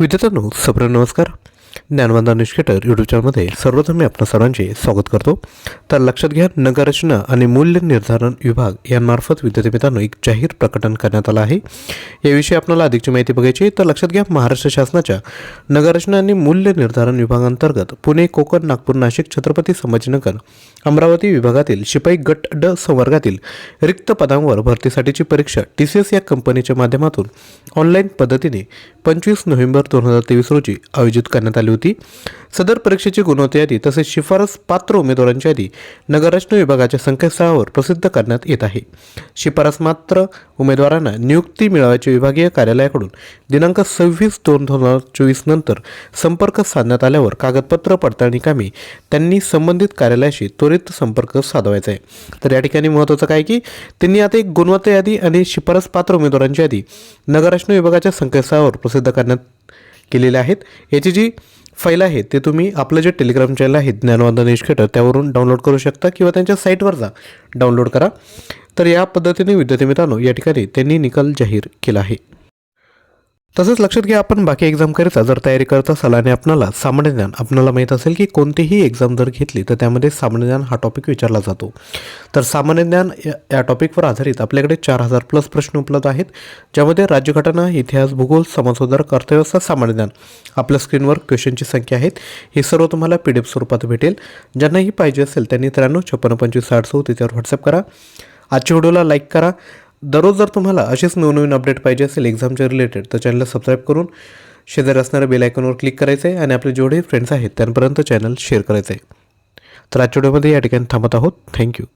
विद्यार्थ्यांनो सप्र नमस्कार. ज्ञानवंदा निष्केटर यूट्यूब चॅनलमध्ये सर्वप्रथम मी आपल्या सर्वांचे स्वागत करतो. तर लक्षात घ्या नगररचना आणि मूल्य निर्धारण विभाग यांमार्फत विद्यार्थी मित्रांनो एक जाहीर प्रकटन करण्यात आलं आहे. याविषयी आपल्याला अधिकची माहिती बघायची तर लक्षात घ्या महाराष्ट्र शासनाच्या नगररचना आणि मूल्य निर्धारण विभागांतर्गत पुणे कोकण नागपूर नाशिक छत्रपती संभाजीनगर अमरावती विभागातील शिपाई गट ड संवर्गातील रिक्त पदांवर भरतीसाठीची परीक्षा टी सी एस या कंपनीच्या माध्यमातून ऑनलाईन पद्धतीने पंचवीस नोव्हेंबर दोन हजार तेवीस रोजी आयोजित करण्यात आली होती. सदर परीक्षेची गुणवत्ता यादी तसेच शिफारस पात्र उमेदवारांची यादी नगररचना विभागाच्या संकेतस्थळावर प्रसिद्ध करण्यात येत आहे. शिफारस मात्र उमेदवारांना नियुक्ती मिळवायची विभागीय कार्यालयाकडून दिनांक सव्वीस दोन दोन हजार चोवीस नंतर संपर्क साधण्यात आल्यावर कागदपत्र पडताळणी कामी त्यांनी संबंधित कार्यालयाशी त्वरित संपर्क साधवायचा आहे. तर या ठिकाणी महत्त्वाचं काय की त्यांनी आता एक गुणवत्ता यादी आणि शिफारस पात्र उमेदवारांची यादी नगररचना विभागाच्या संकेतस्थळावर प्रसिद्ध करण्यात केलेले आहेत. याची जी फाईल आहे ते तुम्ही आपलं जे टेलिग्राम चॅनल आहे ज्ञानवंदन एज्युकेटर त्यावरून डाउनलोड करू शकता किंवा त्यांच्या साईटवर जा. डाउनलोड करा. तर या पद्धतीने विद्यार्थी मित्रांनो या ठिकाणी त्यांनी निकाल जाहीर केला आहे. तसंच लक्षात घ्या आपण बाकी एक्झामकरिता जर तयारी करत असाल आणि आपणाला सामान्य ज्ञान आपल्याला माहीत असेल की कोणतीही एक्झाम जर घेतली तर त्यामध्ये सामान्य ज्ञान हा टॉपिक विचारला जातो. तर सामान्य ज्ञान या- या टॉपिकवर आधारित आपल्याकडे चार हजार प्लस प्रश्न उपलब्ध आहेत ज्यामध्ये राज्यघटना इतिहास भूगोल समाजसुधारक अर्थव्यवस्था सामान्य ज्ञान. आपल्या स्क्रीनवर क्वेश्चनची संख्या आहेत. हे सर्व तुम्हाला पी डी एफ स्वरूपात भेटेल. ज्यांनाही पाहिजे असेल त्यांनी त्र्याण्णव छप्पन्न पंचवीस साठ सौ त्याच्यावर व्हॉट्सअप करा. आजच्या व्हिडिओला लाईक करा. दररोज जर तुम्हाला असेच नवनवीन अपडेट पाहिजे असेल एक्झामच्या रिलेटेड तर चॅनलला सबस्क्राईब करून शेजारी असणाऱ्या बेल आयकॉनवर क्लिक करायचं आहे आणि आपले जेवढे फ्रेंड्स आहेत त्यांपर्यंत चॅनल शेअर करायचं आहे तर आजच्या व्हिडिओमध्ये या ठिकाणी थांबत आहोत. थँक्यू